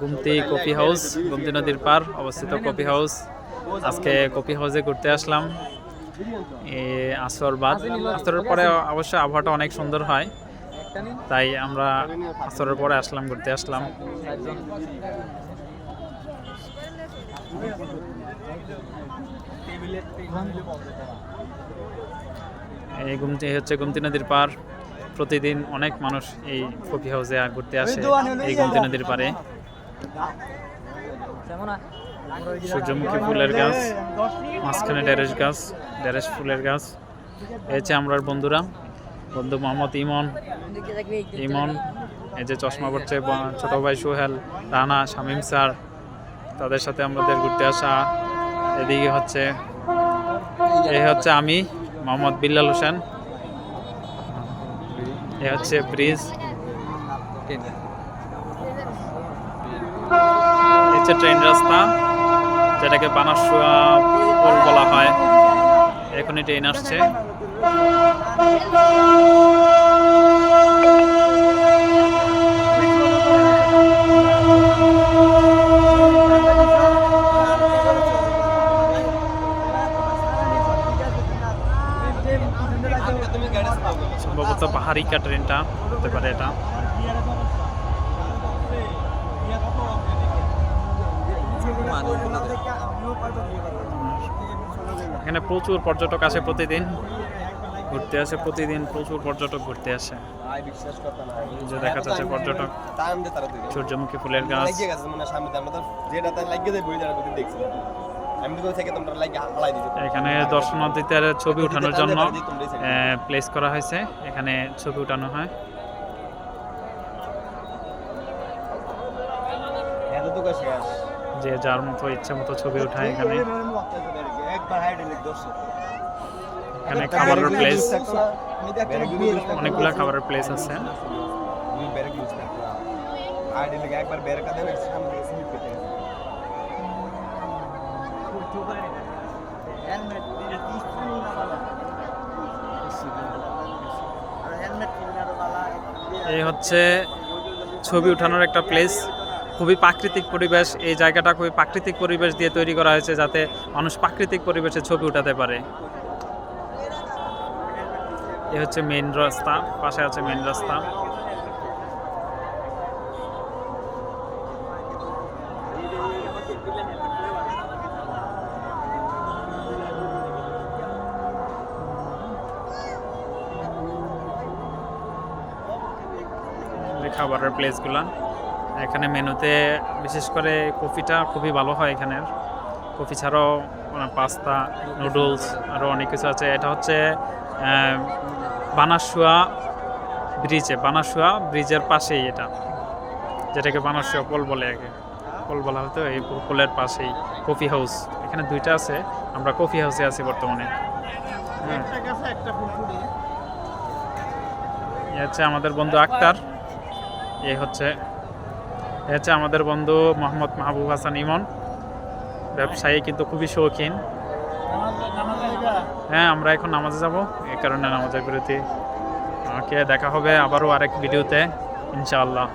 Gumti coffee house, Gumti নদীর পার অবস্থিত coffee house. আজকে কফি হাউসে ঘুরতে আসলাম। আসর বাদ। আসরের পরে অবশ্য আবহাওয়াটা অনেক সুন্দর হয়। তাই আমরা আসরের পরে আসলাম, ঘুরতে আসলাম। এই গুমতি হচ্ছে গুমতি নদীর পার। প্রতিদিন অনেক মানুষ এই কফি হাউসে ঘুরতে আসে এই গুমতি নদীর পারে সূর্যমুখী ফুলের গাছ মাঝখানে ড্যারেস গাছ ড্যারেস ফুলের গাছ। এই আমরার বন্ধুরা বন্ধু মোহাম্মদ ইমন ইমন এই যে চশমা পড়ছে ছোট ভাই সোহেল রানা শামিম স্যার তাদের সাথে আমাদের ঘুরতে আসা। এদিকে হচ্ছে এই হচ্ছে আমি মোহাম্মদ বিল্লাল হোসেন। এ হচ্ছে ব্রিজ। হচ্ছে ট্রেন রাস্তা যেটাকে বানাসুয়া পোল বলা হয়। এখনই ট্রেন আসছে। সম্ভবত পাহাড়িকা ট্রেনটা হতে পারে এটা। এখানে প্রচুর পর্যটক আসে প্রতিদিন। ঘুরতে আসে প্রতিদিন প্রচুর পর্যটক ঘুরতে আসে। যে দেখা যাচ্ছে পর্যটক। সূর্যমুখী ফুলের গাছ। থেকে তোমরা হালাই দিছো। এখানে দর্শনার্থীদের ছবি ওঠানোর জন্য প্লেস করা হয়েছে। এখানে ছবি উঠানো হয়। এত তো শেষ। যে যার মতো ইচ্ছে মতো ছবি উঠায় এখানে। এখানে খাবারের প্লেস অনেকগুলা খাবারের প্লেস আছে। একবার এই হচ্ছে ছবি উঠানোর একটা প্লেস খুবই প্রাকৃতিক পরিবেশ। এই জায়গাটা খুবই প্রাকৃতিক পরিবেশ দিয়ে তৈরি করা হয়েছে যাতে মানুষ প্রাকৃতিক পরিবেশে ছবি উঠাতে পারে। এ হচ্ছে মেইন রাস্তা। পাশে আছে মেইন রাস্তা। খাবারের প্লেসগুলা এখানে মেনুতে বিশেষ করে কফিটা খুবই ভালো হয় এখানের। কফি ছাড়াও পাস্তা নুডলস আরও অনেক কিছু আছে। এটা হচ্ছে বানাসুয়া ব্রিজে বানাসুয়া ব্রিজের পাশেই এটা। যেটাকে বানাসুয়া পোল বলে আগে। পোল বলা হতো এই পোলের পাশেই। কফি হাউস এখানে দুইটা আছে। আমরা কফি হাউসে আছি বর্তমানে। হ্যাঁ। হচ্ছে আমাদের বন্ধু আক্তার। এই হচ্ছে, এ হচ্ছে আমাদের বন্ধু মোহাম্মদ মাহবুব হাসান ইমন। ব্যবসায়ী কিন্তু খুবই শৌখিন। হ্যাঁ আমরা এখন নামাজে যাব। এ কারণে নামাজের বিরতি। আমাকে দেখা হবে আবারও আরেক ভিডিওতে, ইনশাআল্লাহ।